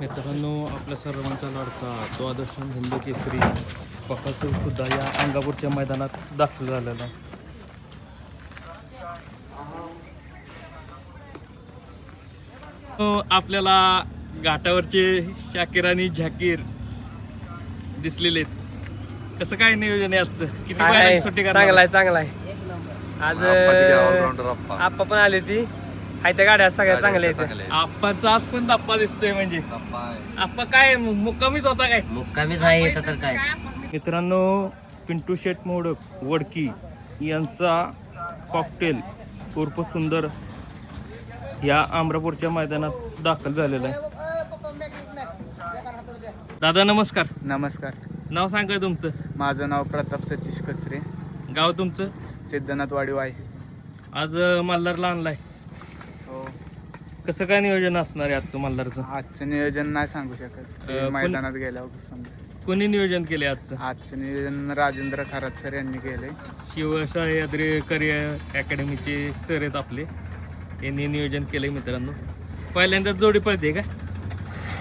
मित्रांनो आपल्या सर्वांचा लाडका द्वादश हिंद केसरी सुद्धा या अंगापूरच्या मैदानात दाखल झालेला हो, आपल्याला घाटावरचे शाकीर आणि झाकीर दिसलेले आहेत. कसं काय नियोजन आहे आजचं? किती सुट्टी चांगला आहे चांगला आहे. आज आप्पा. पण आली ती हाय त्या गाड्या सगळ्या चांगल्या आहेत. आप्पाचा आज पण दप्पा दिसतोय म्हणजे. आप्पा काय मुक्कामीच होता काय? मुक्कामीच आहे येतं तर काय? मित्रांनो पिंटू शेट मोडक वडकी यांचा कॉकटेल उर्फ सुंदर या आमरापूरच्या मैदानात दाखल झालेला आहे. दादा नमस्कार. नमस्कार. नाव सांगा तुमचं. माझं नाव प्रताप सतीश कचरे. गाव तुमचं? सिद्धनाथ वाडीव आहे आज मल्हारला आणलाय. कसं काय नियोजन असणार आहे आजचं मल्हारचं? आजचं नियोजन नाही सांगू शकत. ते अं, पण- मैदानात गेल्यावर समजा. कोणी नियोजन केले आजचं? आजचं नियोजन राजेंद्र खरात सर यांनी केलंय. शिवसह्याद्री करिअर अकॅडमीचे सर आहेत आपले. यांनी नियोजन केलंय मित्रांनो. पहिल्यांदाच जोडी पळते का?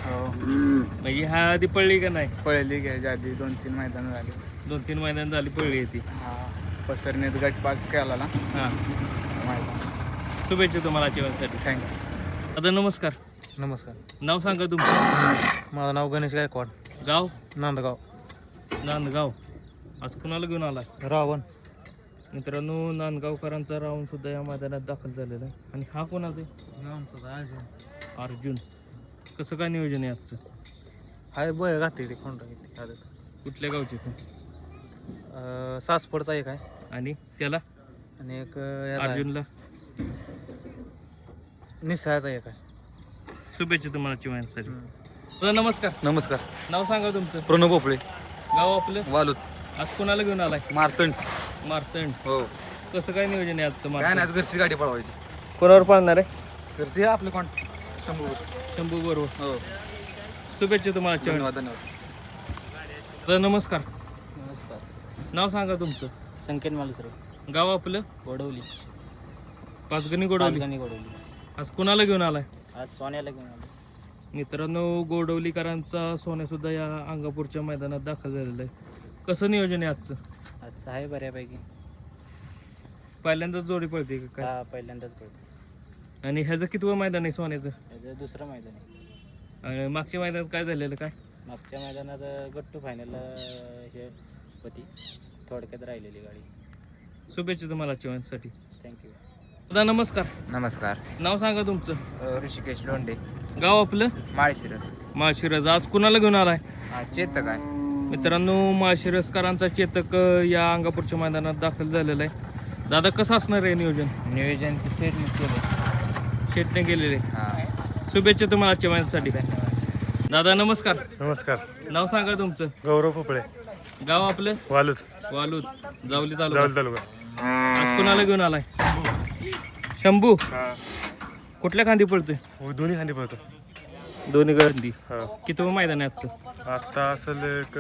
हो. म्हणजे ह्या आधी पळली का नाही? पळली घ्यायच्या आधी दोन तीन मैदान झाले. दोन तीन महिन्यां झाली पळली आहे ती. हा. पसरनेत गट पास केला ना. हां. मैदान. शुभेच्छा तुम्हाला जेवणासाठी थँक्यू दादा नमस्कार. नमस्कार. नाव सांगा तुमचं. माझं नाव गणेश गायकवाड. गाव? नांदगाव. नांदगाव. आज कुणाला घेऊन आला रावण. मित्रांनो नांदगावकरांचा राहून सुद्धा या मैदानात दाखल झालेला आहे. आणि हा कोणाचा आहे? अर्जुन. कसं काय नियोजन आहे आजचं? हाय बय घातली ती खोंड कुठल्या गावचे तू? सासपडचा एक आहे. आणि त्याला? आणि एक अर्जुनला? निसळाचा एक आहे. शुभेच्छा तुम्हाला चिवायसाठी दादा नमस्कार. नमस्कार. नाव सांगा तुमचं. प्रणव भोपळे. गाव आपलं? वालूत. आज कोणाला घेऊन आलाय? मारतंड. मारतंड. हो. कसं काय नियोजन आहे आजचं काय मारतंड आज घरची गाडी पळवायची. कोणावर पाळणार आहे? घरची आपले कोण? शंभू शंभू बरोबर. हो. शुभेच्छा तुम्हाला चिवण धन्यवाद धन्यवाद. नमस्कार. नमस्कार. नाव सांगा तुमचं. संकेत मालुसरे. गाव आपलं? गोडवली. पाचगणी गोडवली. पाचगणी गोडवली. आज कोणाला घेऊन आलाय? आज सोन्याला घेऊन आलो मित्रांनो गोडवलीकरांचा सोन्या सुद्धा या अंगापूरच्या मैदानात दाखल झालेला आहे. कसं नियोजन आहे आजचं? आजचं आहे बऱ्यापैकी. पहिल्यांदाच जोडी पडते का काय? पहिल्यांदाच पडतो आणि ह्याचं कितवं मैदान आहे सोन्याचं? त्याचं दुसरं मैदान आहे. आणि मागच्या मैदानात काय झालेलं काय? मागच्या मैदानात गट्टू फायनल हे होती. थोडक्यात राहिलेली गाडी. शुभेच्छा तुम्हाला चिवणसाठी थँक्यू दादा नमस्कार. नमस्कार. नाव सांगा तुमचं. ऋषिकेश लोंडे गाव आपलं? माळशिरस. माळशिरस. आज कुणाला घेऊन आलाय? हा चेतक आहे. मित्रांनो माळशिरसकरांचा चेतक अ, या अंगापूरच्या मैदानात दाखल झालेला आहे. दादा कसं असणार आहे नियोजन? नियोजन सेटने केलं शेटने केलेले हा. शुभेच्छा तुम्हाला आजच्या मैदानासाठी. दादा नमस्कार. नमस्कार. नाव सांगा तुमचं. गौरव पोपळे. गाव आपलं? वालूत. वालूद जावली तालुका. जावल तालुका. आज कुणाला घेऊन आलाय? शंभू हा. कुठल्या खांदी पडतोय हो, दोन्ही खांदी पळतो. दोन्ही खांदी. हा. किती मैदान आहे आजचं? आत्ता असेल एक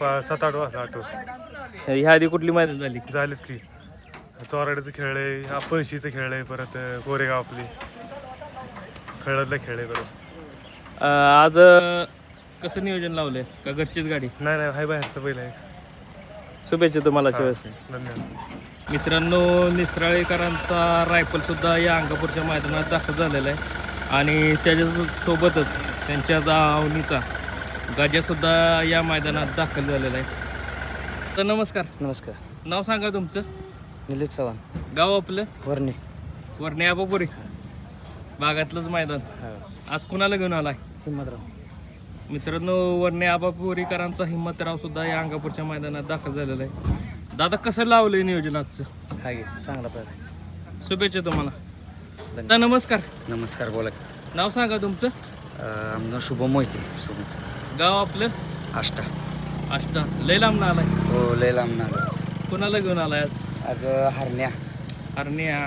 पा सात आठ वाजता आठव ह्या आधी कुठली मैदान झाली? झालेत की. चोराड्याचं खेळलंय हा पळशीचं खेळलंय परत कोरेगाव आपली. खेळातलं खेळलंय परत अ, आज अ, कसं नियोजन लावलंय? का घरचीच गाडी? नाही नाही हाय बाहेरचं पहिलं आहे शुभेच्छा तुम्हाला धन्यवाद. मित्रांनो निसराळेकरांचा रायफल सुद्धा या अंगापूरच्या मैदानात दाखल झालेला आहे. आणि त्याच्यासोबतच त्यांच्या दावणीचा गाजा सुद्धा या मैदानात दाखल झालेला आहे. तर नमस्कार. नमस्कार. नाव सांगा तुमचं? निलेश चव्हाण. गाव आपलं? वर्णे. वरणे आबापुरी. भागातलंच मैदान. आज कुणाला घेऊन आलाय? हिम्मतराव. मित्रांनो वरणे आबापुरीकरांचा हिम्मतराव सुद्धा या अंगापूरच्या मैदानात दाखल झालेला आहे. दादा कसं लावलंय नियोजन आजचं? हाय चांगला पाहिजे शुभेच्छा तुम्हाला. दादा नमस्कार. नमस्कार बोला नाव सांगा तुमचं. आमचं शुभम मोहिते शुभम. गाव आपलं? आष्टा. आष्टा. लय लांब आलाय हो लय लांब ना कुणाला घेऊन आलाय आज? आज हरण्या. हरण्या.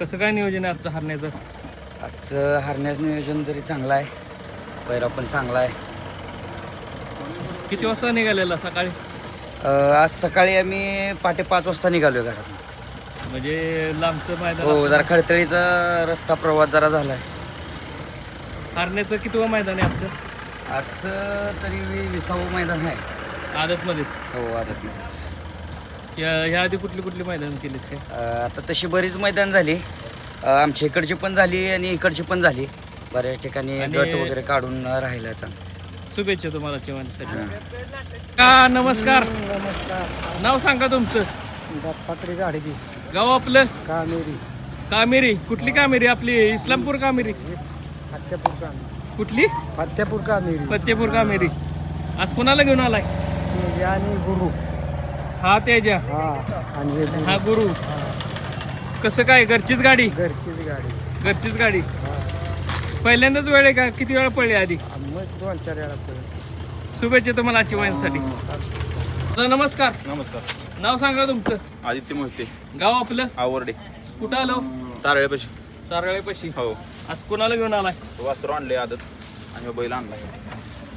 कसं काय नियोजन आहे आजचं हरण्याचं? आजचं हरण्याचं नियोजन जरी चांगलं आहे पैरा पण चांगला आहे. किती वाजता निघालेला सकाळी? आज सकाळी आम्ही पहाटे पाच वाजता निघालो घरात. म्हणजे लांबचं मैदान हो. जरा खडतळीचा रस्ता प्रवास जरा झालाय. हारण्याचं किती मैदान आहे आजचं? आजचं तरी वी- विसावं मैदान आहे. आदतमध्येच? हो आदतमध्येच. या ह्या आधी कुठली कुठली मैदान केलीत काय? आता तशी बरीच मैदान झाली. अं, आमच्या इकडची पण झाली आणि इकडची पण झाली. बऱ्याच ठिकाणी आणि- गट वगैरे काढून राहिला चांगला. शुभेच्छा तुम्हाला चिवांसाठी का नमस्कार. नाव सांगा तुमचं. दत्तात्रय गाडगी गाव आपलं? कामेरी. कामेरी. कुठली कामेरी आपली? इस्लामपूर कामेरी? फत्यापूर कामेरी. कुठली? फत्यापूर कामेरी. फतेपूर कामेरी. आज कोणाला घेऊन आलाय? आणि गुरु. हा तेजा. हा आणि हे हा गुरु. कसं काय घरचीच गाडी? घरचीच गाडी. घरचीच गाडी. पहिल्यांदाच वेळ आहे का? किती वेळा पडली आधी? मग दोन चार वेळा शुभेच्छा तुम्हाला आजच्या वाईनसाठी दादा, नमस्कार. नमस्कार. नाव सांगा तुमचं. आदित्य मोहिते. गाव आपलं? आवरडे. कुठं आलो? तारळेपाशी. तारळेपाशी. हो. आज कोणाला घेऊन आलाय? वासरू आणले आदत. आणि बैल आणलाय.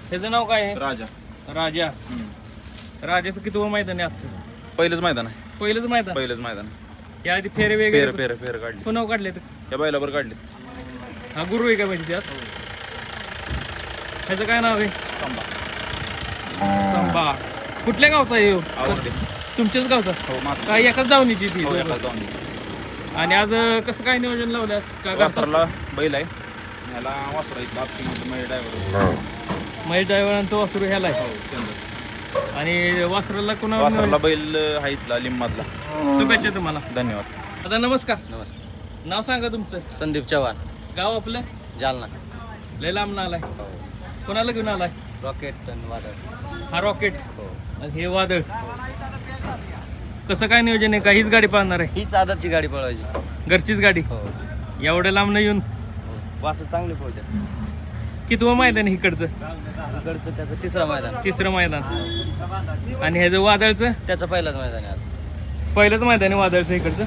त्याचं नाव काय आहे? राजा. राजा. राजाचं किती मैदान आहे आजचं? पहिलंच मैदान आहे. पहिलंच मैदान? पहिलंच मैदान. या आधी फेरे फेर वगैरे फेर फेर काढले. पुन्हा काढले या बैलावर काढले हा गुरु आहे का म्हणजे त्यात? ह्याचं काय नाव आहे? संभा. कुठल्या गावचा आहे ह्यो? तुमच्याच गावचा? हो माझं. काय एकाच दावणीची ती? हो दोघं? एकाच जाऊन आणि आज अं, कसं काय नियोजन लावलं? का बैल आहे. ह्याला वासरा इथला आपली म्हणजे ड्रायव्हर महेश ड्रायव्हरांचं वासरू ह्याला आहे? हो चंद्र आणि वासराला कोणा वासरला बैल आहे इथला लिंबातला. शुभेच्छा तुम्हाला. धन्यवाद. आता नमस्कार. नमस्कार. नाव सांगा तुमचं. संदीप चव्हाण. गाव आपलं? जालना. लय लांब आलाय. कोणाला घेऊन आलाय? रॉकेट वादळ. हा रॉकेट? आणि हे वादळ. कसं काय नियोजन आहे? का हीच गाडी पाहणार आहे? हीच आदतची गाडी पळवायची. घरचीच गाडी? हो. एवढ्या लांब न येऊन? वास चांगली पळते कितवं मैदान इकडचं? इकडचं त्याचं तिसरं मैदान. तिसरं मैदान. आणि ह्याचं वादळचं? त्याचं पहिलाच मैदान आहे आज. पहिलंच मैदान आहे वादळचं इकडचं?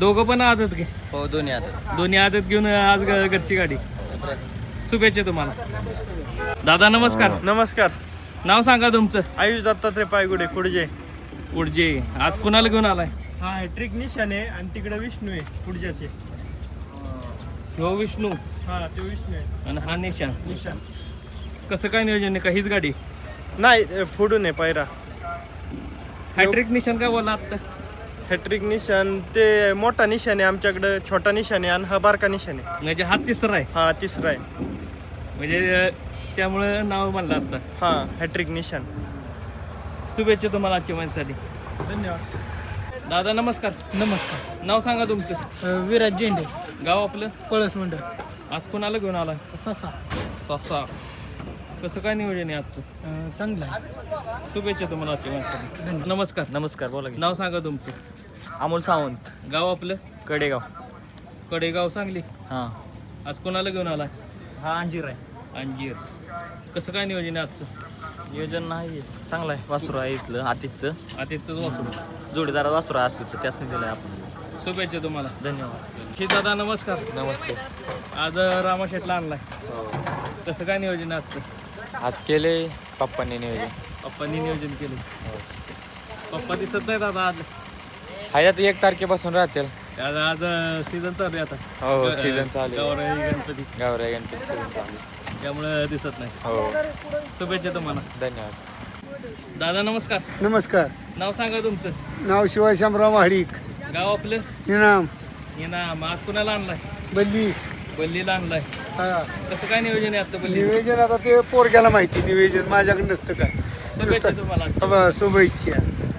दोघं पण आदत घे. हो दोन्ही आदत. दोन्ही आदत घेऊन आज ग- घरची गाडी. शुभेच्छा तुम्हाला. दादा नमस्कार. नमस्कार. नाव सांगा तुमचं. आयुष दत्तात्रय पायगुडे कुडजे. पुढचे आज कुणाला घेऊन आलाय? हा ट्रिक आहे आणि तिकडे विष्णू आहे पुढच्याचे हो विष्णू. हा ते विष्णू आहे. आणि हा निशान. निशाण कसं काय नियोजन आहे? का हीच गाडी? नाही फोडून आहे पायरा. हॅट्रिक निशान काय बोला आत्ता? हॅट्रिक निशाण ते मोठा निशाण आहे आमच्याकडं छोटा निशाण आहे आणि हा बारका निशाण आहे. म्हणजे हा तिसरा आहे? हा तिसरा आहे. म्हणजे अं, त्यामुळं नाव म्हणलं आता. हा हॅट्रिक निशाण. शुभेच्छा तुम्हाला आजच्या माहितीसाठी धन्यवाद. दादा नमस्कार. नमस्कार. नाव सांगा तुमचं. विराज झेंडे गाव आपलं? पळस मंडळ. आज कोणाला घेऊन आलाय? ससा. ससा. कसं काय नियोजन आहे आजचं? चांगला आहे. शुभेच्छा तुम्हाला आजच्या माहितीसाठी नमस्कार. नमस्कार बोला नाव सांगा तुमचं. अमोल सावंत. गाव आपलं? कडेगाव. कडेगाव सांगली? हां. आज कोणाला घेऊन आलाय? हा अंजीर आहे. अंजीर. कसं काय नियोजन आहे आजचं? नियोजन नाही चांगलं आहे. वासरू आहे इथलं आतिथचं. आतिथ्यच वासरू. जोडीदार वासरू आहे आतिथचं त्यासनी दिलं आहे आपण. शुभेच्छा तुम्हाला. धन्यवाद. श्री दादा नमस्कार. नमस्ते. आज रामाशेटला आणलाय. कसं काय नियोजन आहे आजचं? आज केले पप्पांनी नियोजन. पप्पांनी नियोजन केले पप्पा दिसत नाही दादा आज. ह्याच्यात एक तारखेपासून राहतील. आज आज सीझन चालू आहे आता. हो सीझन चालू आहे. गौराई गणपती. गावराई गणपती सीझन चालू आहे. त्यामुळे दिसत नाही. हो. शुभेच्छा तुम्हाला. धन्यवाद. दादा नमस्कार. नमस्कार. नाव सांगा तुमचं. नाव शिवाय शामराव महाडिक गाव आपलं? निनाम. ये ना आज कुणाला आणलाय? बल्ली. बल्लीला आणलाय. हा. कसं काय नियोजन आहे आजचं बल्ली? निवेदन आता ते पोरग्याला माहिती निवेदन माझ्याकडे नसतं काय. शुभेच्छा तुम्हाला. शुभेच्छा.